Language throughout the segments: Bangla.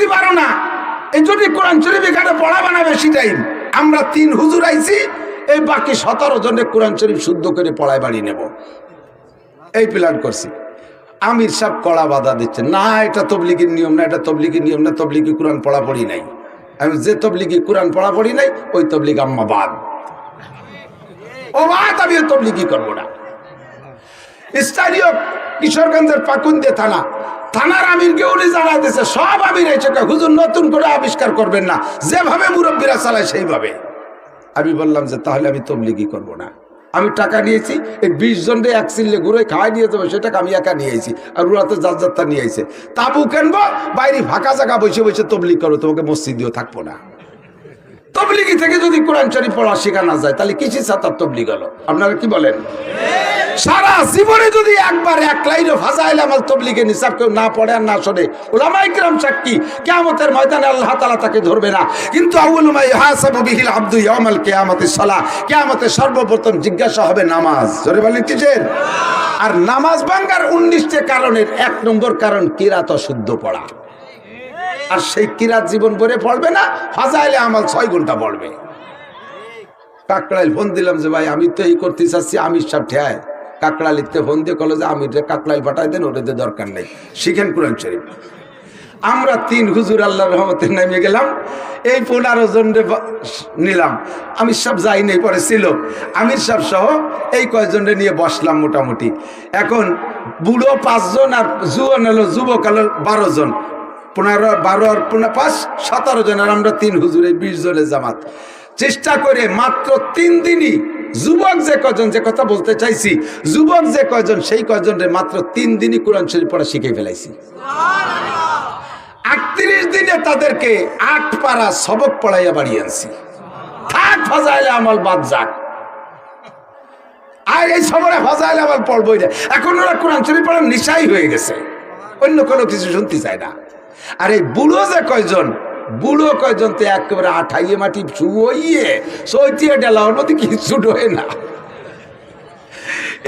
পড়তে পারো না? এই জন্য কোরআন শরীফ এখানে পড়াবে না বেশি টাইম আমরা তিন হুজুর আইছি, এই বাকি সতেরো জনের কোরআন শরীফ শুদ্ধ করে পড়ায় বাড়ি নেব। এই প্ল্যান করছি। আমির সাহেব কড়া বাধা দিচ্ছে, না, এটা তবলিগির নিয়ম না, এটা তবলিগির নিয়ম না, তবলিগি কোরআন পড়া পড়ি নাই। আমি যে তবলিগি কোরআন পড়া পড়ি নাই, ওই তবলিগ আম্মা বাদ। ও বাদ, আমি তবলিগি করব না। স্থানীয় কিশোরগঞ্জের পাকুন্দে থানা থানার আমিরকে উনি জানাই দিয়েছে সব আমির এই চোখে হুজুর নতুন করে আবিষ্কার করবেন না। যেভাবে মুরব্বীরা চালায় সেইভাবে। আমি বললাম যে, তাহলে আমি তবলিগি করব না। আমি টাকা নিয়েছি, এই বিশ জনরে এক চিল্লে ঘুরে খাওয়াই নিয়ে যাব, সেটাকে আমি একা নিয়ে আইছি, আর ওরা তো যার যাত্রা নিয়ে আইছে। তাবু কেনবো? বাইরে ফাঁকা জায়গা বসে বসে তবলিগ করো, তোমাকে মসজিদেও থাকব না। তবলিগি থেকে যদি কোরআন শরীফ পড়া শেখানো যায়, তাহলে কিসি সাতার তবলিগ হলো? আপনারা কি বলেন? সারা জীবনে যদি একবার এক লাইনে ফাজাইল আমার তবলিগে নিসাব কেউ না পড়ে আর না শোনে ওলামাই কিরাম সাক্ষী, কেয়ামতের ময়দানে আল্লাহ তালা তাকে ধরবে না। কিন্তু আউলুমাই হাসাবু বিহিল আব্দু ইয়ামাল কিয়ামতের সালা কেয়ামতের সর্বপ্রথম জিজ্ঞাসা হবে নামাজ। জোরে বলেন কিসের আর নামাজ ভাঙ্গার উনিশটা কারণের এক নম্বর কারণ কিরাত শুদ্ধ পড়া। আর সেই কিরাত জীবন ভরে পড়বে না? ফাজাইলে আমাল ছয় ঘণ্টা পড়বে। কাকড়াইল ফোন দিলাম যে, ভাই, আমি তো এই করতে চাচ্ছি, আমির সব ঠেয়ায়। কাকড়া লিখতে ফোন দিয়ে কলো যে, আমির কাকড়াইল পাঠাই দেন, ওটাতে দরকার নেই। শিখেন কোরআন শরীফ। আমরা তিন হুজুর আল্লাহ রহমতে নেমে গেলাম। এই পনেরো জন নিলাম। আমির সব যাই নেই, পরে ছিল। আমির সব সহ এই কয়জনরে নিয়ে বসলাম মোটামুটি। এখন বুড়ো পাঁচজন আর জুয়ান হলো, যুবক হলো বারো জন। পনেরো, বারো আর পনেরো, পাঁচ, সতেরো জন আর আমরা তিন হুজুরে বিশ জনের জামাত। চেষ্টা করে মাত্র তিন দিনই যুবক যে কজন, যে কথা বলতে চাইছি, যুবক যে কয়জন সেই কয়জনের মাত্র তিন দিনই কোরআন শরীফ পড়া শিখে ফেলাইছি। আটত্রিশ দিনে তাদেরকে আট পাড়া সবক পড়াইয়া বাড়ি আনছি। থাক, ফাজাইলে আমল বাদ যাক। আর এই সময় ফাজাইলে আমল পড়বই না। এখন ওরা কোরআন শরীফ পড়ার নিশাই হয়ে গেছে। অন্য কোনো কিছু শুনতে চায় না। আর এই বুড়ো যে কয়জন? বুড়ো কয়জন তো একেবারে আঠাইয়ে মাটি শুয়ে সৈতিয়ে ডেলা মধ্যে কিছু ডোয়ে না?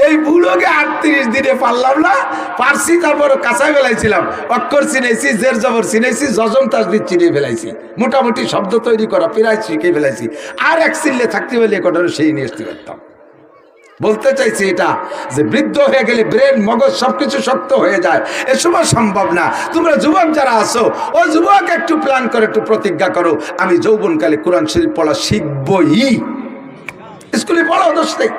এই বুড়োকে আটত্রিশ দিনে পারলাম না, পারছি তারপর কাঁচাই ফেলাইছিলাম। অক্ষর চিনেছি, জের জবর চিনেছি যজন তাজদিদ চিনে ফেলাইছি। মোটামুটি শব্দ তৈরি করা, প্রায় শিখে ফেলাইছি। আর এক চিল্লে থাকতে হলে কটা সেই নিয়ে আসতে পারতাম। বলতে চাইছি এটা, যে বৃদ্ধ হয়ে গেলে ব্রেন মগজ সবকিছু শক্ত হয়ে যায়। এ সময় সম্ভব না। তোমরা যুবক যারা আসো ও যুবক একটু প্ল্যান করে, একটু প্রতিজ্ঞা করো। আমি যৌবনকালে কোরআন শরীফ পড়া শিখবই। স্কুলে পড়াও দোষ নেই।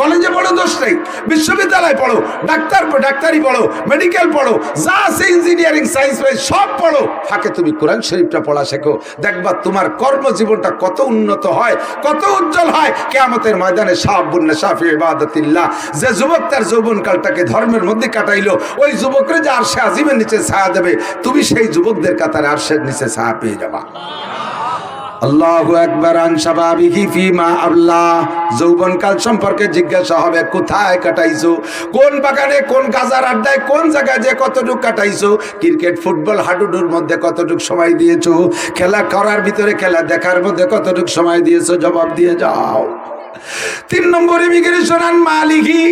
কলেজে পড়ো, দোষ নেই। বিশ্ববিদ্যালয়ে পড়ো, ডাক্তার ডাক্তারি পড়ো, মেডিকেল পড়ো, যা আছে ইঞ্জিনিয়ারিং সায়েন্স সব পড়ো। ফাঁকে তুমি কোরআন শরীফটা পড়া শেখো। দেখবা তোমার কর্মজীবনটা কত উন্নত হয়, কত উজ্জ্বল হয়। কেয়ামতের ময়দানে সাহাবুন্না সাফি ইবাদতিল্লাহ, যে যুবক তার যৌবনকালটাকে ধর্মের মধ্যে কাটাইলো, ওই যুবকরে যে আর সে আজিমের নিচে ছায়া দেবে, তুমি সেই যুবকদের কাতারে আরশের নিচে ছায়া পেয়ে যাবা। আল্লাহু একবার আল্লাহ যৌবনকাল সম্পর্কে জিজ্ঞাসা হবে, কোথায় কাটাইছো? কোন বাগানে কোন গাজার আড্ডায় কোন জায়গায় যে কতটুক কাটাইছো? ক্রিকেট, ফুটবল, হাডুডুর মধ্যে কতটুক সময় দিয়েছ? খেলা করার ভিতরে খেলা দেখার মধ্যে কতটুক সময় দিয়েছ? জবাব দিয়ে যাও। তিন নম্বর ইমিগ্রেশন আন মালিকি,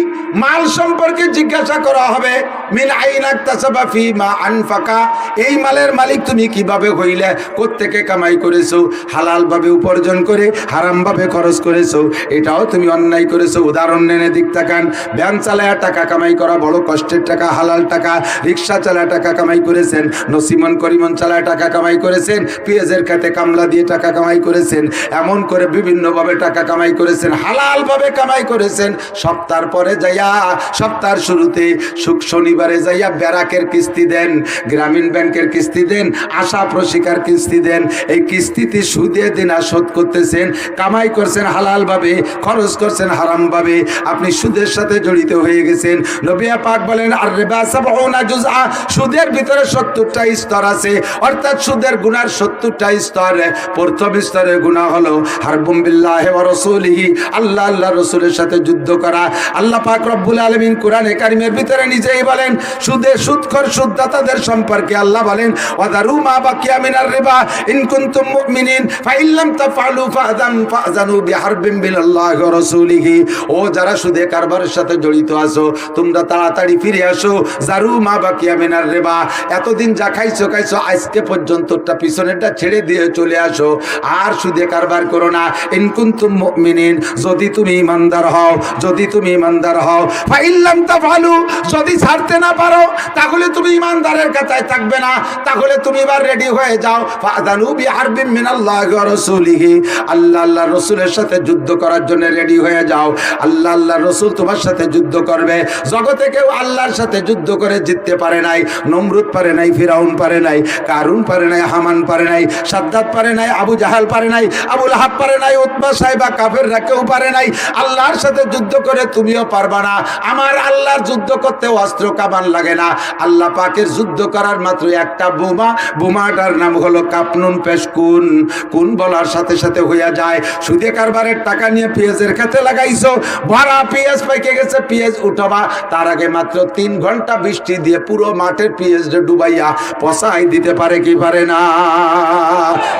মাল সম্পর্কে জিজ্ঞাসা করা হবে, মিন আইন আক্তাসাবা ফি মা আনফাকা, এই মালের মালিক তুমি কীভাবে হইলে, কোত্থেকে কামাই করেছ হালাল ভাবে উপার্জন করে হারাম ভাবে খরচ করেছ, এটাও তুমি অন্যায় করেছ, উদাহরণ নেনে দিক তাকান, ব্যাংক চালায়া টাকা কামাই করা বড় কষ্টের টাকা, হালাল টাকা, রিক্সা চালায় টাকা কামাই করেছেন, নসিমন করিমন চালায় টাকা কামাই করেছেন, পেঁয়াজের খাতে কামলা দিয়ে টাকা কামাই করেছেন, এমন করে বিভিন্নভাবে টাকা কামাই করেছেন হালাল ভাবে কামাই করেছেন সপ্তাহ পরে যাইয়া, সপ্তাহের শুরুতে সুখ শনিবারে যাইয়া ব্যারাকের কিস্তি দেন, গ্রামীণ ব্যাংকের কিস্তি দেন, আশা প্রশিকার কিস্তি দেন, এই কিস্তিতে সুদে দিন শোধ করতেছেন, কামাই করছেন হালাল ভাবে খরচ করছেন হারাম ভাবে আপনি সুদের সাথে জড়িত হয়ে গেছেন। নবিয়া পাক বলেন, আর সুদের ভিতরে সত্তরটা স্তর আছে, অর্থাৎ সুদের গুনার সত্তরটা স্তর, প্রথম স্তরের গুণা হলো, হারবুম বিল্লাহি ওয়া রাসূলিহি আল্লাহ আল্লাহ রসুলের সাথে যুদ্ধ করা। আল্লাহ পাক রব্বুল আলমিন কোরআনে কারিমের ভিতরে নিজেই বলেন, সুদে সুদখর সুদদাতাদের সম্পর্কে আল্লাহ বলেন, ওয়াদারু মা বাকিয়া মিনার রিবা ও যারা সুদে কারবারের সাথে জড়িত তাড়াতাড়ি ফিরে আসো। জারু মা বাকিয়া এতদিন যা খাইছো আজকে পর্যন্তটা ছেড়ে দিয়ে চলে আসো। আর সুদে কারবার করো না। ইন কুনতুম মুমিনিন যদি তুমি ইমানদার হও, যদি তুমি ইমানদার হও, ফাইল্লাম তাফআলু, যদি ছাড়তে না পারো, তাহলে তুমি ইমানদারের কাতায় থাকবে না। তাহলে তুমি এবার রেডি হয়ে যাও। ফাদানু বিহারবিন মিনাল্লাহি ওয়া রাসূলিহি। আল্লাহ আল্লাহ রাসূলের সাথে যুদ্ধ করার জন্য রেডি হয়ে যাও। আল্লাহ আল্লাহ রাসূল তোমার সাথে যুদ্ধ করবে। জগতে কেউ আল্লাহর সাথে যুদ্ধ করে জিততে পারে নাই, নমরুদ পারে নাই, ফিরাউন পারে নাই, কারুন পারে নাই, হামান পারে নাই, সাদ্দাত পারে নাই, আবু জাহাল পারে নাই, আবুল হাব পারে নাই, উতবা সাহেবা কাফেররা কেউ পারে নাই। আল্লাহর সাথে যুদ্ধ করে তুমিও পারবা না। আমার আল্লাহর যুদ্ধ করতে অস্ত্র কামান লাগে না। আল্লাহ পাকের যুদ্ধ করার মাত্র একটা বোমা। বোমাটার নাম হলো কাপনুন পেশকুন। কোন বলার সাথে সাথে হইয়া যায়। সুদে কারবারের টাকা নিয়ে পেঁয়াজের খেতে লাগাইছো। ভরা পেঁয়াজ পাইকে গেছে, পেঁয়াজ উঠাবা। তার আগে মাত্র তিন ঘণ্টা বৃষ্টি দিয়ে পুরো মাঠের পেঁয়াজ ডুবাইয়া পসাই দিতে পারে কি পারে না।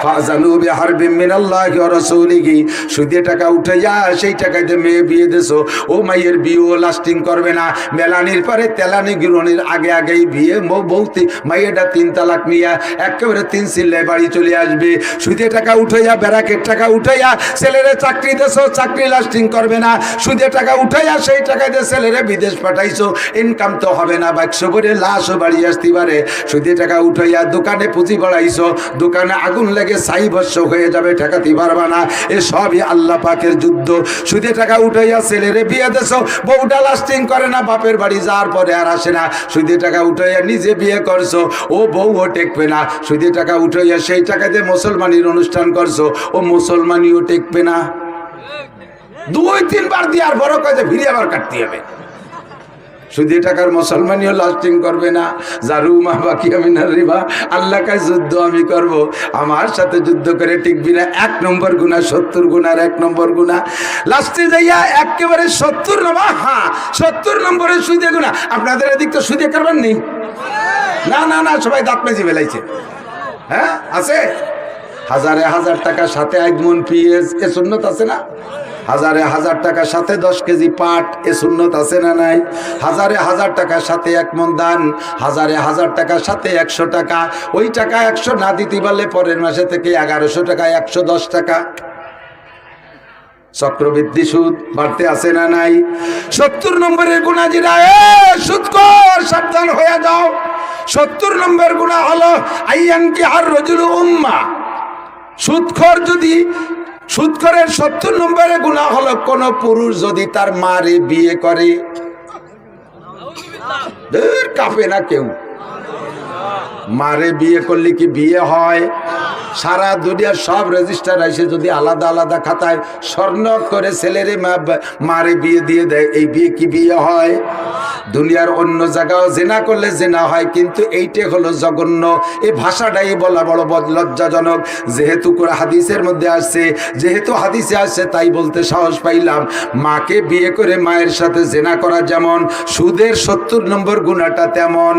ফাজানু বিহারবিন মিনাল্লাহি ওয়া রাসূলিহি। সুদে টাকা উঠাইয়া সেই টাকাতে মেয়ে বিয়ে দেছো। ও মাইয়ের বিয়েও লাস্টিং করবে না। মেলানির পরে তেলানি গিরনির আগে আগেই বিয়ে। মৌ বৌতি মাইয়েটা তিন তালাক নিয়া একেবারে তিন সিল্লায় বাড়ি চলে আসবে। সুদে টাকা উঠাইয়া, ব্যারাকের টাকা উঠাইয়া ছেলেরে চাকরি দেছো, চাকরি লাস্টিং করবে না। সুদে টাকা উঠাইয়া সেই টাকা দিয়ে ছেলেরে বিদেশ পাঠাইছো ইনকাম তো হবে না, বাক্স করে লাশও বাড়ি আসতে পারে। সুদে টাকা উঠাইয়া দোকানে পুঁজি বাড়াইছো, দোকানে আগুন লেগে সাই ভস্য হয়ে যাবে, ঠেকাতে পারবা না। এ সবই আল্লাহ পাকের যুদ্ধ। সুদে টাকা উঠাইয়া ছেলেরে বিয়ে দেছো, বউটা লাস্টিং করে না, বাপের বাড়ি যাওয়ার পরে আর আসে না। সুদে টাকা উঠাইয়া নিজে বিয়ে করছ, ও বউও টেকবে না। সুদে টাকা উঠাইয়া সেই টাকা দিয়ে মুসলমানির অনুষ্ঠান করছ, ও মুসলমানিও টেকবে না। দুই তিনবার দিয়ে আর বড় কাজে ফিরে আবার কাটতে হবে। সুদী টাকার মুসলমানিও লাস্টিং করবে না। জারু মা বাকি আমি না রিবা। আল্লাহ কাজ যুদ্ধ আমি করব। আমার সাথে যুদ্ধ করে টিকবি না। এক নম্বর গুণা, সত্তর গুণার এক নম্বর গুণা। লাস্টে যাইয়া একেবারে সত্তর নম্বর হ্যাঁ সত্তর নম্বরের সুদে গুণা। আপনাদের এদিক তো সুদে করবেন নেই। না না না, সবাই দাঁত মেজে বেলাইছে হ্যাঁ আছে? হাজারে হাজার টাকা সাথে এক মন পিএস, এ সুন্নত আছে না? হাজারে হাজার টাকার সাথে দশ কেজি পাট, এ সুন্নত আছে না নাই? হাজারে হাজার টাকার সাথে এক মন দান হাজারে হাজার টাকার সাথে একশো টাকা। ওই টাকা একশো না দিতে পারলে পরের মাসে থেকে এগারোশো টাকা, একশো দশ টাকা। চক্রবৃদ্ধি সুদ বাড়তে আসে না নাই? সত্তর নম্বরের গুণা যেটা এ সুদকর সাবধান হয়ে যাও। সত্তর নম্বর গুণা হলো আইয়ান কি আর রজুল উম্মা সুদখর যদি সুদখরের সত্তর নম্বরে গুণা হলো, কোন পুরুষ যদি তার মারে বিয়ে করে কাঁপে না কেউ। মারে বিয়ে করলে কি বিয়ে হয়? সারা দুনিয়ার সব রেজিস্টার এসে যদি আলাদা আলাদা খাতায় স্বর্ণ করে ছেলেরে মারে বিয়ে দিয়ে দেয়, এই বিয়ে কি বিয়ে হয়? দুনিয়ার অন্য জায়গাও জেনা করলে জেনা হয়, কিন্তু এইটা হলো জঘন্য। এই ভাষাটাই বলা বড় লজ্জাজনক। যেহেতু হাদিসের মধ্যে আসছে, যেহেতু হাদিসে আসছে, তাই বলতে সাহস পাইলাম। মাকে বিয়ে করে মায়ের সাথে জেনা করা যেমন, সুদের সত্তর নম্বর গুণাটা তেমন।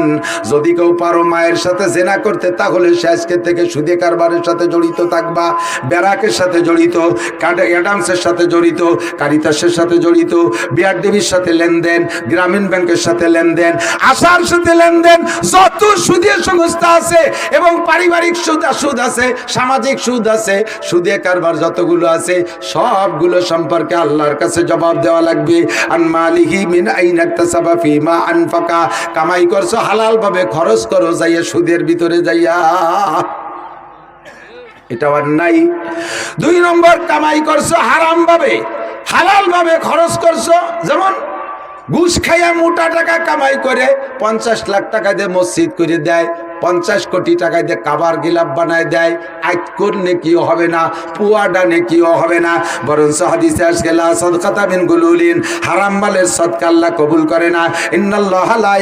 যদি কেউ পারো মায়ের সাথে জেনা করতে, তাহলে সে আজকে থেকে সুদে সাথে জড়িত থাকবা, ব্যারাকের সাথে জড়িত অ্যাডামসের সাথে জড়িত, কারিতাসের সাথে জড়িত বিআরডিবির সাথে লেনদেন, গ্রামীণ ব্যাংকের সাথে লেনদেন, আশার সাথে লেনদেন, যত সুদের সংস্থা আছে এবং পারিবারিক সুদ সুদ আছে, সামাজিক সুদ আছে, সুদে কারবার যতগুলো আছে, সবগুলো সম্পর্কে আল্লাহর কাছে জবাব দেওয়া লাগবে। আনফাকা, কামাই করছ হালাল ভাবে খরচ করো, যাইয়া সুদের ভিতরে যাইয়া। এটা নাই। দুই নম্বর কামাই করছ হারাম ভাবে হালাল ভাবে খরচ করছ। যেমন ঘুষ খাইয়া মোটা টাকা কামাই করে পঞ্চাশ লাখ টাকা দিয়ে মসজিদ করে দেয় পঞ্চাশ কোটি টাকায় দিয়ে কাবার গিলাপ বানায় দেয়, আইতকুর নেকিও হবে না, পুয়াডা নেকিও হবে না। বরং হাদিসে আসছে, লা সাদকাতা মিন গুলুলিন, হারাম কবুল করে না। ইন্নাল্লাহ লা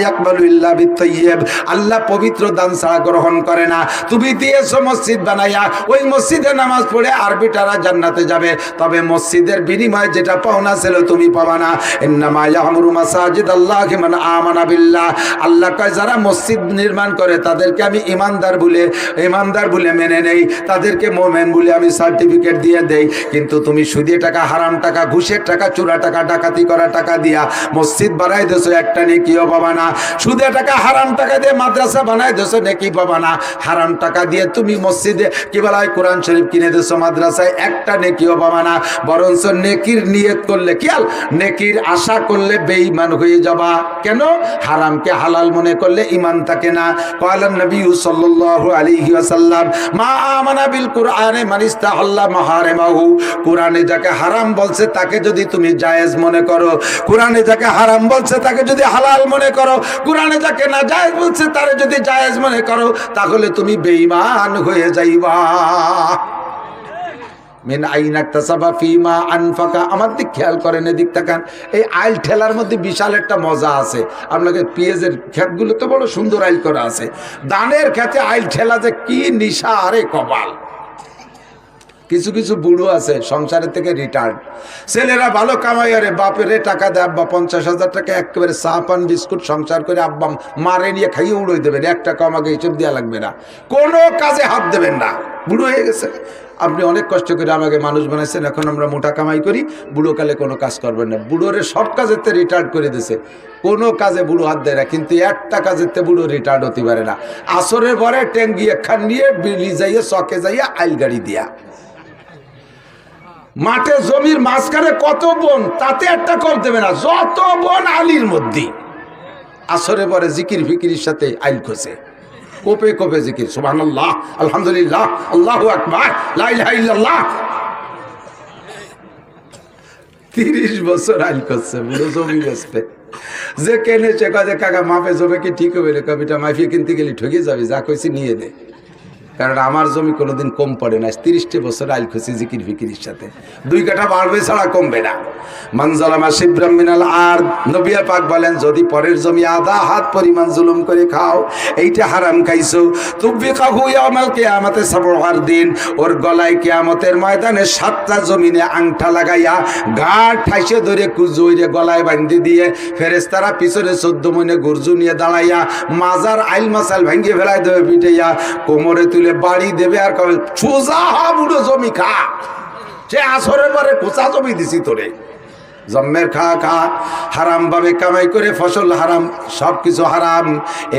আল্লাহ পবিত্র দান ছাড়া গ্রহণ করে না। তুমি দিয়েছ মসজিদ বানাইয়া, ওই মসজিদে নামাজ পড়ে আরবিটারা জান্নাতে যাবে। তবে মসজিদের বিনিময়ে যেটা পাওনা ছিল তুমি পাবা না। ইন্নামা ইয়ামুরু মাসাজিদ আল্লাহ মান আমানা বিল্লাহ। আল্লাহ কয়, যারা মসজিদ নির্মাণ করে তাদেরকে আমি ইমানদার বলে ইমানদার বলে মেনে নেই। তাদেরকে মোমেন বলে আমি সার্টিফিকেট দিয়ে দেই। কিন্তু তুমি সুদে টাকা, হারাম টাকা, ঘুষের টাকা, চোরা টাকা, ডাকাতি করা টাকা দিয়া মসজিদ বানাই দেছো একটা নেকিও পাবা না। সুদে টাকা, হারাম টাকা দিয়ে মাদ্রাসা বানাই দেছো নেকি পাবা না। হারাম টাকা দিয়ে তুমি মসজিদে কি বলা হয় কোরআন শরীফ কিনে দেছো মাদ্রাসায় একটা নেকিও পাবা না। বরঞ্চ নেকির নিয়ত করলে খেয়াল নেকির আশা করলে বেঈমান হয়ে যাবা। কেন? হারামকে হালাল মনে করলে ইমান থাকে না। কয়লান নবী সাল্লাল্লাহু আলাইহি ওয়াসাল্লাম, মা আমানা বিল কুরআনে মান ইস্তাহাল্লা মাহারিমাহু। কুরআনে যাকে হারাম বলছে, তাকে যদি তুমি জায়েজ মনে করো। কুরআনে যাকে হারাম বলছে, তাকে যদি হালাল মনে করো। কুরআনে যাকে না জায়েজ বলছে, তারে যদি জায়েজ মনে করো, তাহলে তুমি বেঈমান হয়ে যাইবা। মিন আইনাক তাসাবা ফিমা আনফাকা। আমার দিক খেয়াল করেন, এদিক তাকান। এই আইল ঠেলার মধ্যে বিশাল একটা মজা আছে। আপনাকে পেঁয়াজের ক্ষেতগুলো তো বড় সুন্দর আইল করা আছে। দানের খেতে আইল ঠেলা যে কি নিশা, আরে কপাল। কিছু কিছু বুড়ো আছে, সংসারের থেকে রিটার্ন ছেলেরা ভালো কামাই আরে বাপেরে টাকা দেয়, আব্বা পঞ্চাশ হাজার টাকা একেবারে চা, পান, বিস্কুট সংসার করে আব্বা মারে নিয়ে খাইয়ে উড়োই দেবেন। এক টাকা আমাকে হিসেব দেওয়া লাগবে না। কোনো কাজে হাত দেবেন না। বুড়ো হয়ে গেছে। আপনি অনেক কষ্ট করে আমাকে মানুষ বানাইছেন, এখন আমরা মোটা কামাই করি, বুড়ো কালে কোনো কাজ করবেন না। বুড়োরে সব কাজেতে রিটায়ার্ড করে দিছে। কোনো কাজে বুড়ো হাত দেয় না, কিন্তু একটা কাজেতে বুড়ো রিটায়ার্ড হতে পারে না। আসরের পরে ট্যাঙ্গি একখান নিয়ে বিলি যাইয়ে, চকে যাইয়া আইল গাড়ি দিয়া। মাঠে জমির মাঝখানে কত বোন, তাতে একটা কম দেবে না, যত বোন আলির মধ্যে। আসরে পরে জিকির ফিকির সাথে আইল খোঁজে। কোপে কোপে জিকির, সুবহানাল্লাহ, আলহামদুলিল্লাহ, আল্লাহু আকবার, লা ইলাহা ইল্লাল্লাহ। তিরিশ বছর আইল করছে জমি বেচতে। যে কেনেছে কাজে কাকা মাপে জমে কি ঠিক হবে রে? কবিটা মাফিয়ে কিনতে গেলে ঠকে যাবে, যা কইছি নিয়ে দে কারণ আমার জমি কোনোদিন কম পড়ে না। তিরিশটি বছর আইল খুশি জিকির ফিকিরির সাথে। দুই কাঠা বাড়বে ছাড়া কমবে না। মানজালামা শিবরাম আর নবিয়া পাক বলেন, যদি পরের জমি আধা হাত পরিমাণ জুলুম করে খাও, এইটা হারাম খাইছো। তুব্বি কাহু আমাল কেয়ামতে সাবহার দিন, ওর গলায় কেয়ামতের ময়দানে সাতটা জমিনে আংটা লাগাইয়া ঘাট ঠাইসে ধরে কুজুইরে গলায় বান্ধি দিয়ে ফেরেস্তারা পিছনে চোদ্দ মনে গর্জু নিয়ে দাঁড়াইয়া মাজার আইল মাসাল ভাঙ্গিয়ে ফেলাই দেবে পিটাইয়া কোমরে তুলে বাড়ি দেবে আর কবে? সোজা হা বুড়ো জমি খা। সে আসরের পরে কোচা জমি দিছি তোরে। জম্মের খা খা। হারাম ভাবে কামাই করে ফসল হারাম সব কিছু হারাম।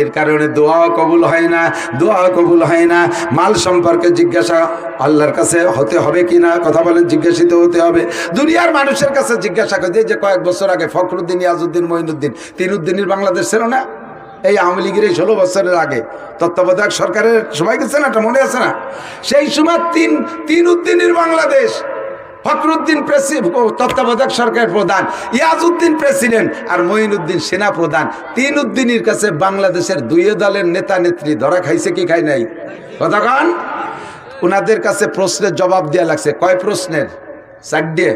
এর কারণে দোয়াও কবুল হয় না দোয়াও কবুল হয় না। মাল সম্পর্কে জিজ্ঞাসা আল্লাহর কাছে হতে হবে কি না? কথা বলেন, জিজ্ঞাসিত হতে হবে। দুনিয়ার মানুষের কাছে জিজ্ঞাসা করে যে কয়েক বছর আগে ফখরুদ্দিন, ইয়াজউদ্দিন, মঈনুদ্দিন, তিনুদ্দিনের বাংলাদেশ ছিল না? এই আওয়ামী লীগের এই ষোলো বছরের আগে তত্ত্বাবধায়ক সরকারের সময় গেছে না? এটা মনে আছে না? সেই সময় তিন তিন উদ্দিনের বাংলাদেশ, ফখরুদ্দিন তত্ত্বাবধায়ক সরকারের প্রধান, ইয়াজউদ্দিন প্রেসিডেন্ট আর মঈনুদ্দিন সেনা প্রধান। তিন উদ্দিনের কাছে বাংলাদেশের দুই দলের নেতা নেত্রী ধরা খাইছে কি খাই নাই? কতক্ষণ ওনাদের কাছে প্রশ্নের জবাব দেওয়া লাগছে। কয় প্রশ্নের? চারটে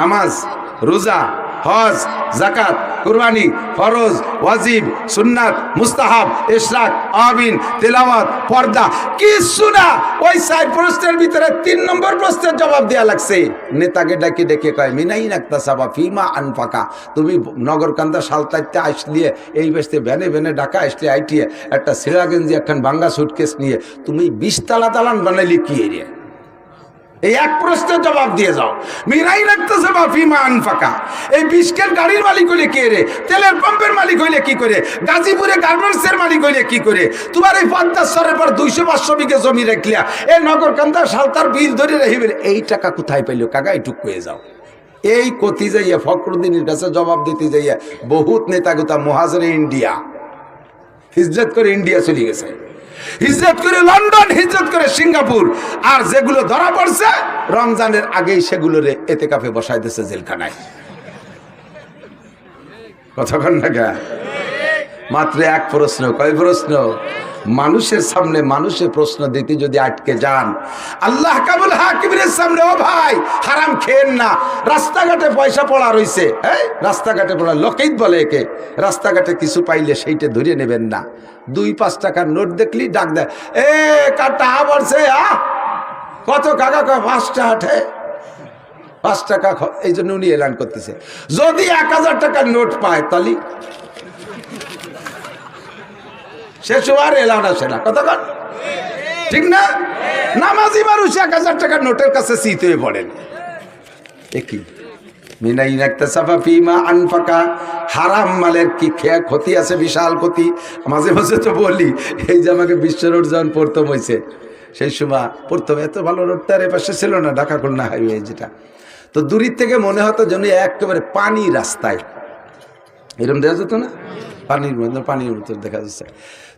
নামাজ, রোজা হজ জাকাত কুরবানি, ফরজ, ওয়াজিব, সুন্নাত, মুস্তাহাব, ইশরাক আবিন তেলাওয়াত, পর্দা কিছু না। ওই চার প্রশ্নের ভিতরে তিন নম্বর প্রশ্নের জবাব দেওয়া লাগছে। নেতাকে ডাকে ডেকে কয়, মিনাই নাক্তা সাবা ফিমা আনফাকা। তুমি নগরকান্দা সালতাইতে আসলিয়ে, এই বেসতে ভ্যানে ভ্যানে ডাকা আসলে আইটিয়ে একটা সিরা গেঞ্জি একখান বাঙ্গা সুটকেস নিয়ে, তুমি বিশতলা দালান বানাইলি কি এরিয়া এই এক প্রশ্নের জবাব দিয়ে যাও। মিরাই রাখতেছে বা ফিমা আনফাকা। এই বিস্কের গাড়ির মালিক হইলে কে রে? তেলের পাম্পের মালিক হইলে কি করে? গাজীপুরে গার্মেন্টসের মালিক হইলে কি করে? তোমার এই পঞ্চাশরের পর দুইশো পাঁচশো বিঘে জমি রাখলিয়া এ নগর কান্দা সালতার বিল ধরে রাখিবে এই টাকা কোথায় পাইলো কাকা? এইটুক হয়ে যাও। এই কতি যাইয়া, ফখরুদ্দিনের কাছে জবাব দিতে যাইয়া, বহুত নেতা গোতা মহাজরে ইন্ডিয়া। হিজরত করে ইন্ডিয়া চলে গেছে। হিজরত করে লন্ডন, হিজরত করে সিঙ্গাপুর। আর যেগুলো ধরা পড়ছে, রমজানের আগেই সেগুলোরে এতে কাপে বসাই দিচ্ছে জেলখানায়। কথা গা মাত্র এক প্রশ্ন, কয় প্রশ্ন? মানুষের সামনে মানুষের প্রশ্ন দিতে যদি আটকে যান, আল্লাহ কাবুল হাকিমের সামনে, ও ভাই, হারাম খেয়েন না। রাস্তাঘাটে পয়সা পড়া রইছে হ্যাঁ রাস্তাঘাটে পড়া লোকেই বলে একে। রাস্তাঘাটে কিছু পাইলে সেইটা ধরে নেবেন না। দুই পাঁচ টাকার নোট দেখলি, ডাক দেয়, এ কাটা বলছে আ, কত কাকা পাঁচটা হাটে পাঁচ টাকা এই জন্য উনি এলান করতেছে। যদি এক হাজার টাকার নোট পায় তাহলে সে আর আসে না কত ঠিক না? নামাজি মানুষ এক হাজার টাকার নোটের কাছে শীত হয়ে পড়েন একই হারাম ক্ষতি আছে? বিশাল ক্ষতি। মাঝে মাঝে তো বলি, এই যে আমাকে বিশ্ব রোড যখন প্রথম হয়েছে সেই সময় এত ভালো রোডটা আর এপাশে ছিল না, ঢাকা খুলনা হাইওয়ে যেটা। তো দূরের থেকে মনে হতো যেন একেবারে পানি রাস্তায়। এরকম দেওয়া যেত না? পানির মধ্যে পানির মতো দেখা যাচ্ছে।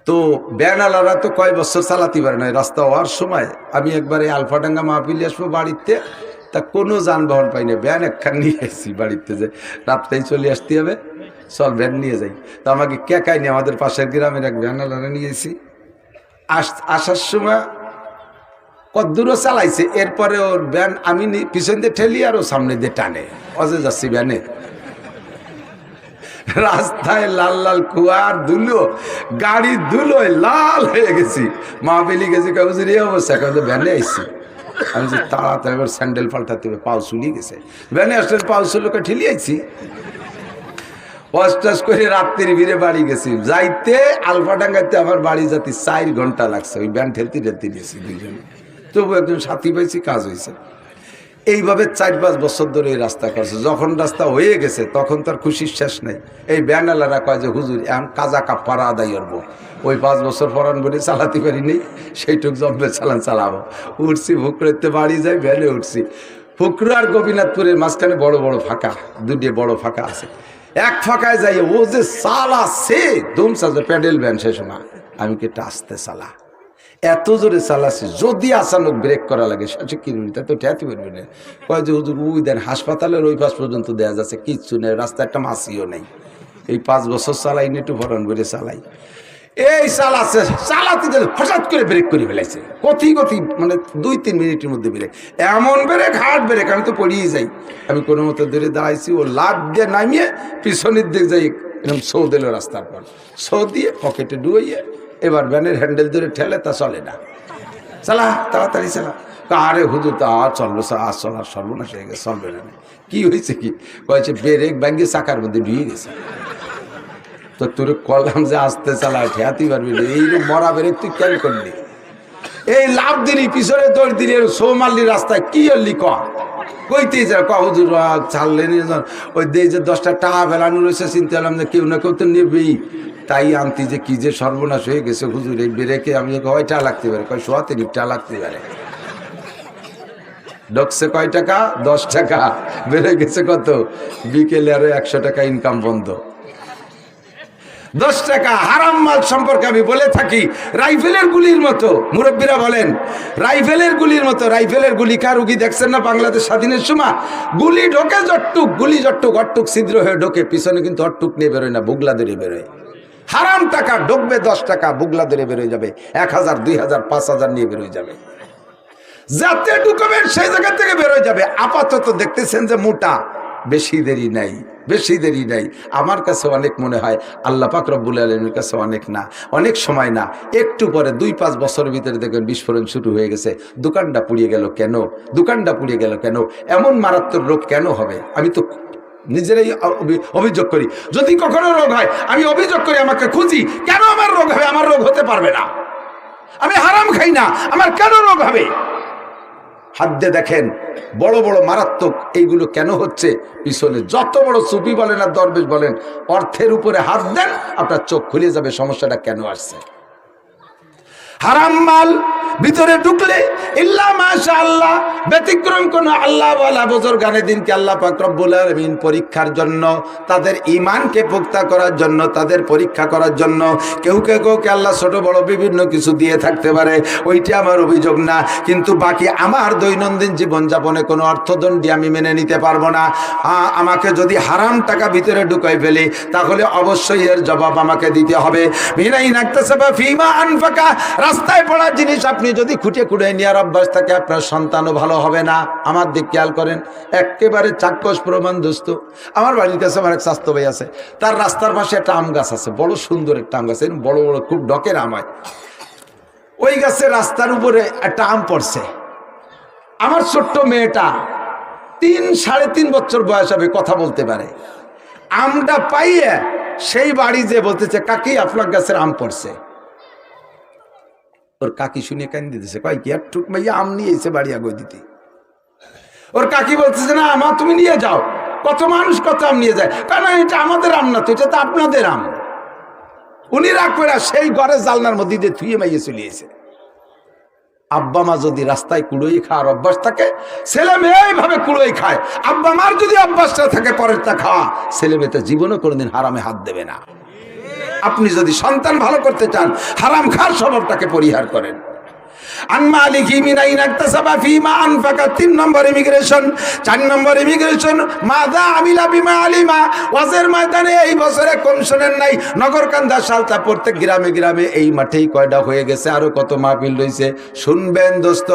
তো ব্যানালারা তো কয় বছর চালাতে পারে না রাস্তা হওয়ার সময়। আমি একবারে আলফাডাঙ্গা মাহফিলে আসব বাড়িতে, তা কোনো যানবাহন পাই না। ভ্যান একখান নিয়ে এসেছি বাড়িতে যে রাত্রেই চলে আসতে হবে। চল ভ্যান নিয়ে যাই। তো আমাকে কেকাই নিয়ে, আমাদের পাশের গ্রামের এক ভ্যানালারা নিয়েছি আস, আসার সময় কদ্দূরও চালাইছে, এরপরে ওর ব্যান আমি পিছন দিয়ে ঠেলি আর ও সামনে দিয়ে টানে। অজে যাচ্ছি ভ্যানে। রাস্তায় লাল লাল কুয়ার ধুলো গাড়ি ধুলোয় লাল হয়ে গেছি। মা বেলি গেছি কাগজের এই অবস্থা কাগজে ভ্যানে আইসি আমি যে তাড়াতাড়ি এবার স্যান্ডেল পাল্টাতে হবে, পাও চুলিয়ে গেছে। ভ্যানে আসলে পাও চুলোকে ঠেলিয়ে আইছি। অষ্টাস করে রাত্রির ভিড়ে বাড়ি গেছি। যাইতে আলফাডাঙ্গাতে আমার বাড়ি যাতে চার ঘণ্টা লাগছে, ওই ব্যান ঠেলতে ঠেলতে গেছি দুইজনে। তবু একজন সাথী পাইছি, কাজ হয়েছে এইভাবে চার পাঁচ বছর ধরে এই রাস্তা করছে। যখন রাস্তা হয়ে গেছে, তখন তার খুশির শেষ নেই। এই ব্যানালারা কয় যে, হুজুর, এখন কাজা কাপ্পারা আদায় করব। ওই পাঁচ বছর পরান বলে চালাতে পারিনি, সেইটুক জম্বে চালান চালাবো। উঠছি ফুকরেতে বাড়ি যাই, ভ্যানে উঠছি। ফুকরু আর গোপীনাথপুরের মাঝখানে বড় বড় ফাঁকা, দুটি বড় ফাঁকা আছে। এক ফাঁকায় যাই, ও যে চালা সে দুমসা যে প্যাডেল ভ্যান সে সময়। আমি কি একটা আসতে চালা? এত জোরে চালাচ্ছে, যদি আচানক ব্রেক করা লাগে, সে তো ঠেয়াতে পারবে না কয় যে, হুজুর উই দেন, হাসপাতালের ওই পাশ পর্যন্ত দেওয়া যাচ্ছে, কিচ্ছু নেই রাস্তা একটা মাসিও নেই। এই পাঁচ বছর চালাই একটু ভরণ করে চালাই। এই চালাচ্ছে, চালাতে গেলে হঠাৎ করে ব্রেক করে ফেলাইছে। কথি কথি মানে দুই তিন মিনিটের মধ্যে ব্রেক এমন ব্রেক হার্ড ব্রেক আমি তো পড়িয়ে যাই। আমি কোনো মতো ধরে দাঁড়াইছি, ও লাভ দিয়ে নামিয়ে পিছনের দিকে যাই এরকম সৌ দিল রাস্তার পর। সৌ দিয়ে পকেটে ডুইয়ে এবার ভ্যানের হ্যান্ডেল ধরে ঠেলে তা চলে না। চালা, তাড়াতাড়ি চালা। আরে হুজুর, তা আর চলবে আর চলার সর্বনাশ হয়ে গেছে, চলবে না। কি হয়েছে কি? কয়েছে ব্রেক ব্যাঙ্গে চাকার মধ্যে ঢুয়ে গেছে। তো তোর কললাম যে আসতে চালায়, ঠেয়াতেই পারবি না। এই মরা বেড়ে তুই কেন করলি? এই লাভ দিলি, পিছনে তোর দিলি সৌ মারলি রাস্তায় কি হলি ক কইতেই যা ক হুজুর আহ, ছাড়লেন। ওই দিয়ে যে দশটা টাকা ফেলানো রয়েছে চিন্তা করলাম যে কেউ না কেউ তো নেবেই। তাই আনতি যে কি যে সর্বনাশ হয়ে গেছে হুজুর এই বেরেকে আমি কয়টা লাগতে পারে? কয় সোয়া তিরিশটা লাগতে পারে। ডকছে কয় টাকা? দশ টাকা। বেড়ে গেছে কত? বিকেলে আরও একশো টাকা ইনকাম বন্ধ। দশ টাকা হারাম মাল সম্পর্কে আমি বলে থাকি। রাইফেলের গুলির মতো, মুরব্বীরা বলেন, রাইফেলের গুলির মতো, রাইফেলের গুলি কার রুগী দেখছেন না? বাংলাদেশ স্বাধীনের সময় গুলি ঢোকে জট্টুক, গুলি জট্টুক, অট্টুক, ছিদ্র হয়ে ঢোকে, পিছনে কিন্তু অট্টুক নিয়ে বেরোয় না, বুগলা ধরে বেরোয়। হারাম টাকা ঢুকবে দশ টাকা, বুগলা ধরে বেরোয় যাবে, এক হাজার, দুই হাজার, পাঁচ হাজার নিয়ে বেরোয় যাবে। যাতে ঢুকবেন সেই জায়গা থেকে বেরোয় যাবে। আপাতত দেখতেছেন যে মোটা বেশি দেরি নাই, বেশি দেরি নাই। আমার কাছে অনেক মনে হয়, আল্লাহ পাক রব্বুল আলমের কাছে অনেক না, অনেক সময় না। একটু পরে দুই পাঁচ বছরের ভিতরে দেখবেন বিস্ফোরণ শুরু হয়ে গেছে। দোকানটা পুড়িয়ে গেল কেন? দোকানটা পুড়িয়ে গেল কেন? এমন মারাত্মক রোগ কেন হবে? আমি তো নিজেরাই অভিযোগ করি। যদি কখনো রোগ হয়, আমি অভিযোগ করি, আমাকে খুঁজি। কেন আমার রোগ হবে? আমার রোগ হতে পারবে না। আমি হারাম খাই না। আমার কেন রোগ হবে? হাত দিয়ে দেখেন, বড় বড় মারাত্মক এইগুলো কেন হচ্ছে? পিছনে যত বড় সুপি বলেন আর দরবেশ বলেন, অর্থের উপরে হাত দেন, আপনার চোখ খুলে যাবে সমস্যাটা কেন আসছে। হারাম মাল ভিতরে ঢুকলে, ইল্লা মাশা আল্লাহ ব্যতিক্রম কোন আল্লাহ বলা বছর গানে দিনকে আল্লাহ পাক রব্বুল আলামিন পরীক্ষার জন্য, তাদের ইমানকে পোক্তা করার জন্য, তাদের পরীক্ষা করার জন্য, কেউ কেউ কেউকে আল্লাহ ছোট বড় বিভিন্ন কিছু দিয়ে থাকতে পারে, ওইটা আমার অভিযোগ না। কিন্তু বাকি আমার দৈনন্দিন জীবনযাপনে কোনো অর্থদণ্ডী আমি মেনে নিতে পারব না। আমাকে যদি হারাম টাকা ভিতরে ঢুকাই ফেলি, তাহলে অবশ্যই এর জবাব আমাকে দিতে হবে। বিনাই নাকতাসাবা ফিমা আনফাকা, রাস্তায় পড়া জিনিস আপনি যদি খুঁটে খুঁটে নেওয়ার অভ্যাস থাকে, আপনার সন্তানও ভালো হবে না। আমার দিক খেয়াল করেন একেবারে চাক্ষুষ প্রমাণ দোস্ত আমার বাড়ির কাছে আমার এক স্বাস্থ্য ভাই আছে, তার রাস্তার পাশে একটা আম গাছ আছে, বড় সুন্দর একটা আম গাছ বড় বড় খুব ডকের আম হয়। ওই গাছের রাস্তার উপরে একটা আম পড়ছে। আমার ছোট্ট মেয়েটা তিন, সাড়ে তিন বছর বয়স হবে, কথা বলতে পারে। আমটা পাইয়ে সেই বাড়ি যে বলতেছে, কাকি, আপনার গাছের আম পড়ছে। ওর কাকি শুনে কেন দিতেছে, কয়, কি আর ঠুক মাইয়া, আম নিয়ে এসে বাড়ি আগে দিতে? ওর কাকি বলতেছে, না আমা তুমি নিয়ে যাও। কত মানুষ কত আম নিয়ে যায়। কারণ এটা আমাদের আম না তো, এটা তো আপনাদের আম। উনি রাখবে না সেই ঘরের জালনার মধ্যে দিয়ে থুয়ে মাইয়ে চলিয়েছে আব্বা মা যদি রাস্তায় কুড়োই খাওয়ার অভ্যাস থাকে, ছেলে মেয়ে এইভাবে কুড়োই খায়। আব্বা মার যদি অভ্যাসটা থাকে, পরেরটা খাওয়া, ছেলে মেয়েতে জীবনও কোনোদিন হারামে হাত দেবে না। আপনি যদি সন্তান ভালো করতে চান হারাম খার স্বভাবটাকে পরিহার করেন। আনমালিকি মিনাইন একতাসাবা ফিমা আনফাকা। তিন নম্বর ইমিগ্রেশন চার নম্বর ইমিগ্রেশন মাদা আমিলা বিমা আলিমা। ওয়াজের ময়দানে এই বছরে কম শোনেন নাই। নগরকান্দা সালতা প্রত্যেক গ্রামে গ্রামে এই মাঠেই কয়টা হয়ে গেছে, আরও কত মাহফিল রয়েছে শুনবেন দোস্ত,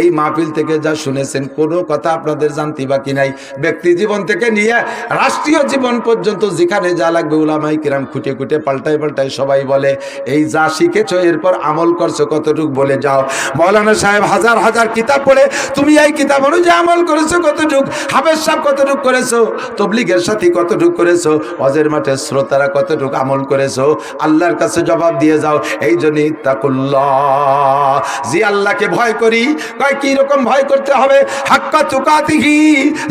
এই মাহফিল থেকে যা শুনেছেন, কোনো কথা আপনাদের জানতে বাকি নাই। ব্যক্তি জীবন থেকে নিয়ে রাষ্ট্রীয় জীবন পর্যন্ত যেখানে যা লাগবে উলামাই কিরাম খুঁটে খুঁটে পাল্টাই পাল্টাই সবাই বলে, এই যা শিখেছো, এরপর আমল করছ কতটুক বলে যাও। মৌলানা সাহেব হাজার হাজার কিতাব পড়ে, তুমি এই কিতাব অনুযায়ী আমল করেছ, কতটুক? হাফেজ সাহেব কতটুক করেছ? তবলিগের সাথী কতটুক করেছ? অজের মাঠে শ্রোতারা কতটুক আমল করেছ? আল্লাহর কাছে জবাব দিয়ে যাও, এই জন্যই তাকুল্লাহ জি আল্লাহকে ভয় করি, কয়, কি রকম ভয় করতে হবে? হাক্কা তুকাতিহি,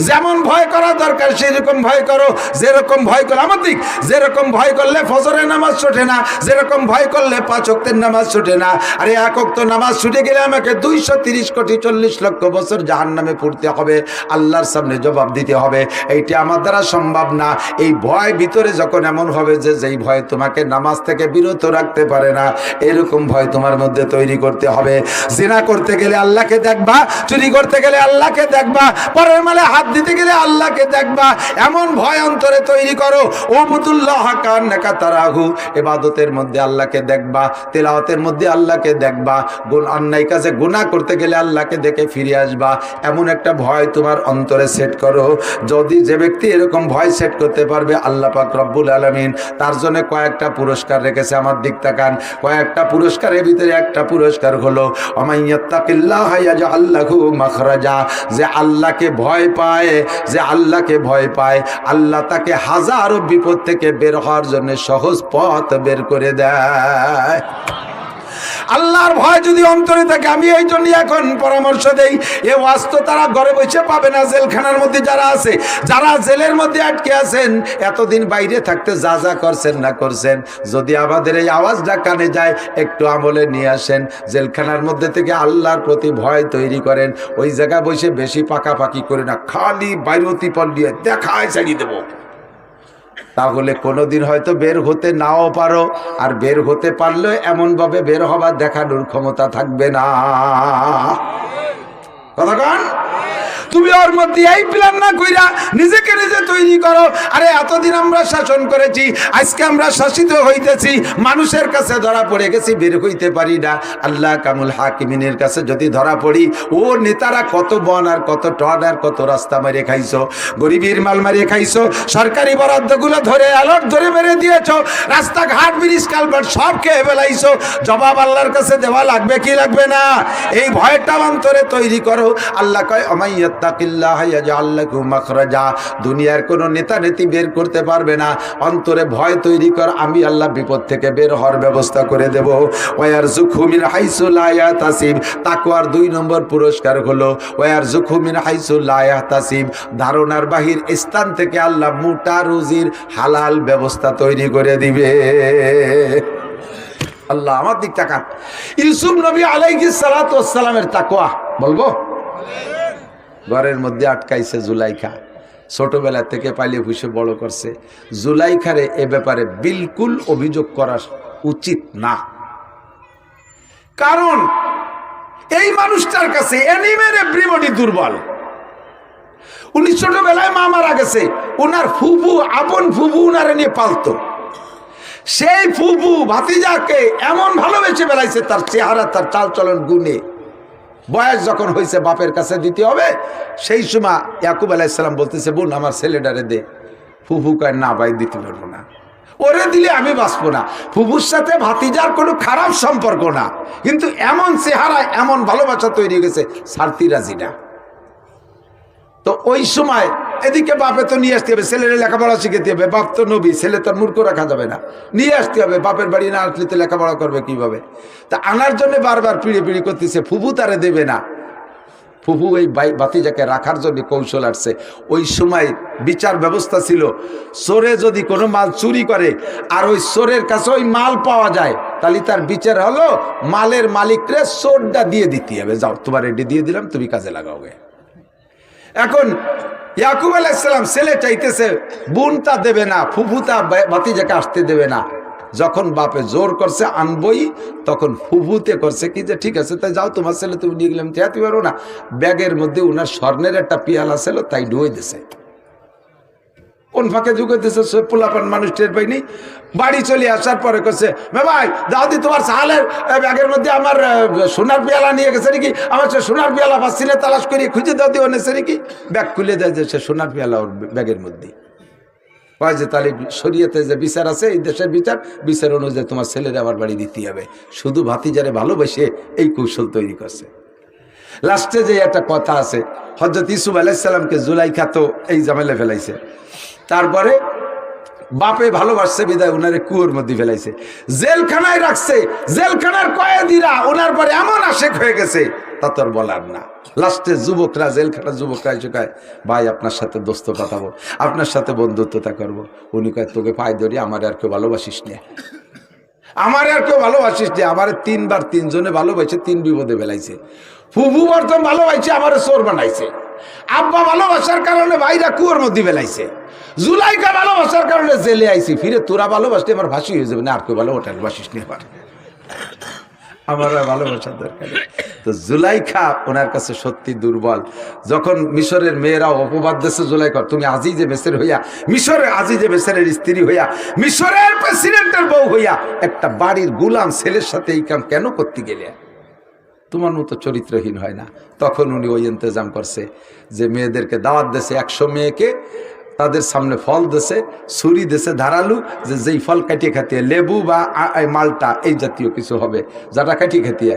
যেমন ভয় করা দরকার, সেরকম ভয় করো। যেরকম ভয় করো আমার দিক, যেরকম ভয় করলে ফজরের নামাজ ছোটে না, যেরকম ভয় করলে পাঁচ অক্তের নামাজ ছুটে না। আরে এক অক্ত নামাজ ছুটে গেলে আমাকে দুইশো তিরিশ কোটি চল্লিশ লক্ষ বছর জাহান নামে পড়তে হবে। আল্লাহর সামনে জবাব দিতে হবে। এইটি আমার দ্বারা সম্ভব না। এই ভয় ভিতরে যখন এমন হবে যে, যেই ভয় তোমাকে নামাজ থেকে বিরত রাখতে পারে না, এরকম ভয় তোমার মধ্যে তৈরি করতে হবে। জিনা করতে গেলে আল্লাহকে দেখবা, চুরি করতে গেলে আল্লাহকে দেখবা, পরের মালে হাত দিতে গেলে আল্লাহকে দেখবা। এমন ভয় অন্তরে তৈরি করো, ও বুতুল্লাহ কান নেকা তারাহু এবাদতের মধ্যে আল্লাহকে দেখবা, তেলাওয়াতের মধ্যে আল্লাহকে দেখবা। গুণ অন্যায় কাজে গুনাহ করতে গেলে আল্লাহকে দেখে ফিরে আসবা। এমন একটা ভয় তোমার অন্তরে সেট করো। যদি যে ব্যক্তি এরকম ভয় সেট করতে পারবে, আল্লাহ পাক রব্বুল আলমিন তার জন্য কয়েকটা পুরস্কার রেখেছে আমার দিক তাকান। কয়েকটা পুরস্কারের ভিতরে একটা পুরস্কার হলো আল্লাহু মাখরাজা যে আল্লাহকে ভয় পায়, যে আল্লাহকে ভয় পায়। আল্লাহ তাকে হাজারো বিপদ থেকে বের হওয়ার জন্য সহজ পথ বের করে দেয়। আল্লাহর ভয় যদি অন্তরে থাকে, আমি এই জন্য এখন পরামর্শ দেই, এ ওয়াজ তো তারা ঘরে বসে পাবে না, জেলখানার মধ্যে যারা আছে, যারা জেলের মধ্যে আটকে আছেন, এতদিন বাইরে থাকতে যা যা করছেন না করছেন। যদি আমাদের এই আওয়াজটা কানে যায়, একটু আমলে নিয়ে আসেন। জেলখানার মধ্যে থেকে আল্লাহর প্রতি ভয় তৈরি করেন। ওই জায়গায় বসে বেশি পাকাপাকি করে না, খালি বাইরতি পল্লিয়ে দেখায় ছাড়িয়ে দেবো। তাহলে কোনোদিন হয়তো বের হতে নাও পারো, আর বের হতে পারলেও এমনভাবে বের হবার দেখানোর ক্ষমতা থাকবে না। কথা কন? তুমি ওর মধ্যে এই প্ল্যান না কইরা নিজেকে নিজে তৈরি করো। আরে, এতদিন আমরা শাসন করেছি, আজকে আমরা শাসিত হইতেছি, মানুষের কাছে ধরা পড়ে গেছি, বের হইতে পারি না। আল্লাহ কামুল হাকিমিনের কাছে যদি ধরা পড়ি, ও নেতারা কত বন আর কত টন আর কত রাস্তা মেরে খাইছো, গরিবের মাল মারিয়ে খাইছো, সরকারি বরাদ্দগুলো ধরে অ্যালার্ট ধরে মেরে দিয়েছ, রাস্তাঘাট ব্রিজ কালভার্ট সব খেয়ে ফেলাইছো, জবাব আল্লাহর কাছে দেওয়া লাগবে কি লাগবে না? এই ভয়টা অন্তরে তৈরি করো। আল্লাহ কয় ইয়াজআল্লাকু দুনিয়ার কোনো নেতা নেতি বের করতে পারবে না। অন্তরে ভয় তৈরি কর, আমি আল্লাহ বিপদ থেকে বের হওয়ার ব্যবস্থা করে দেব। ওয়ার জুখুমির হাইসু লায়া তাসিব তাকওয়ার দুই নম্বর পুরস্কার হলো ওয়ার জুখুমির হাইসু লায়া তাসিব ধারণার বাহির স্থান থেকে আল্লাহ মোটা রুজির হালাল ব্যবস্থা তৈরি করে দিবে। আল্লাহ আমার দিক তাকান ইউসুফ নবী আলাইহি সালামের তাকওয়া, বলব? ঘরের মধ্যে আটকাইছে জুলাইখা। ছোটবেলা থেকে পালিয়ে ফুসে বড় করছে। জুলাইখারে এ ব্যাপারে বিলকুল অভিযোগ করা উচিত না। কারণ এই মানুষটার কাছে অ্যানিমের এভরিবডি দুর্বল। উনি ছোটবেলায় মা মারা গেছে, উনার ফুবু আপন ফুবু উনারে নিয়ে পালতো। সেই ফুবু ভাতিজাকে এমন ভালোবেসে বেলাইছে তার চেহারা, তার চালচলন গুণে। বয়স যখন হয়েছে বাপের কাছে দিতে হবে, সেই সময় ইয়াকুব আলাইসাল্লাম বলতেছে, বোন, আমার ছেলেটারে দে। ফুফু কয়, না ভাই, দিতে পারব না। ওরে দিলে আমি বাঁচবো না। ফুফুর সাথে ভাতিজার কোনো খারাপ সম্পর্ক না। কিন্তু এমন চেহারা এমন ভালোবাসা তৈরি হয়ে গেছে সারতি তো ওই সময় এদিকে বাপে তো নিয়ে আসতে হবে, ছেলের লেখাপড়া শিখাতে হবে। বাপ তো নবী, ছেলে তো আর মূর্খ রাখা যাবে না। নিয়ে আসতে হবে, বাপের বাড়ি না আসলে তো লেখাপড়া করবে কীভাবে? তা আনার জন্য বারবার পিড়ি পিড়ি করতেছে, ফুফু তারে দেবে না। ফুফু এই বাতিজাকে রাখার জন্য কৌশল আসছে ওই সময় বিচার ব্যবস্থা ছিল, চোরে যদি কোনো মাল চুরি করে আর ওই চোরের কাছে ওই মাল পাওয়া যায়, তাহলে তার বিচার হলো, মালের মালিকরে চোরটা দিয়ে দিতে হবে। যাও, তোমার এটি দিয়ে দিলাম, তুমি কাজে লাগাও লাগাওগে এখন ইয়াকুব আলাইসালাম ছেলে চাইতেছে, বোনটা দেবে না ফুফুতা ভাতিজাকে আসতে দেবে না। যখন বাপে জোর করছে, আনবই, তখন ফুফুতে করছে কি যে, ঠিক আছে, তাই যাও, তোমার ছেলে তুমি নিয়ে গেলাম চেয়াতে পারো না। ব্যাগের মধ্যে উনার স্বর্ণের একটা পিয়ালা ছিল, তাই ডুয়ে দিছে। কোন ফাঁকে দিছে সে পোলাপান মানুষ টের পাইনি? বাড়ি চলে আসার পরে করছে ভাই, দাদি তোমার সাহালের ব্যাগের মধ্যে আমার সোনার পেয়ালা নিয়ে গেছে নাকি? আমার সে সোনার পেয়ালা পাচ্ছি না তালাশ করি খুঁজে দাও দিয়ে এনেছে নাকি? ব্যাগ খুলে দেয় যে সে সোনার পেয়ালা ওর ব্যাগের মধ্যে। কয় যে, তাহলে শরীয়তে যে বিচার আছে, এই দেশের বিচার বিচার অনুযায়ী তোমার ছেলের আমার বাড়ি দিতে হবে। শুধু ভাতিজারে ভালোবেসে এই কৌশল তৈরি করছে। লাস্টে যে একটা কথা আছে হজরত ইসুফ আলাইসাল্লামকে জুলাইখা তো এই জামেলে ফেলাইছে। তারপরে বাপে ভালোবাসছে, বিদায় ওনারে কুয়োর মধ্যে ফেলাইছে। জেলখানায় রাখছে, জেলখানার কয়েদিরা ওনার পরে এমন আশেক হয়ে গেছে, তা তোর বলার না। লাস্টে যুবকরা, জেলখানার যুবকরা এসে কয়, ভাই, আপনার সাথে দোস্ত পাঠাবো, আপনার সাথে বন্ধুত্বতা করব। উনি কয়, তোকে পায়ে ধরি, আমার আর কেউ ভালোবাসিস না। আমার আর কেউ ভালোবাসিস যে আমার তিনবার তিনজনে ভালোবাসে, তিন বিপদে ফেলাইছে। ফুফু বর্তম ভালোবাসছে আমার চোর বানাইছে। আব্বা ভালোবাসার কারণে ভাইরা কুয়োর মধ্যে ফেলাইছে। জুলাইকা ভালোবাসার কারণে জেলে আইছি। ফিরে তোরা ভালোবাসতে আমার ভাসি হয়ে যাবে। না, আর কেউ ভালোবাসার বাসিস নি আমার। আমার ভালোবাসার দরকার তো জুলাইখা ওনার কাছে সত্যি দুর্বল। যখন মিশরের মেয়েরা অপবাদ দেশে জুলাইখা তুমি আজি যে মেসের হইয়া মিশরের আজি যে মেসেরের স্ত্রী হইয়া, মিশরের প্রেসিডেন্টের বউ হইয়া, একটা বাড়ির গুলাম ছেলের সাথে এই কাম কেন করতে গেলে? তোমার মতো চরিত্রহীন হয় না। তখন উনি ওই ইন্তজাম করছে যে মেয়েদেরকে দাওয়াত দেশে একশো মেয়েকে, তাদের সামনে ফল দেশে ছুরি দেশে ধারালু, যে যেই ফল কাটিয়ে খাতিয়ে লেবু বা মালটা, এই জাতীয় কিছু হবে, যারা কাটিয়ে খাতিয়ে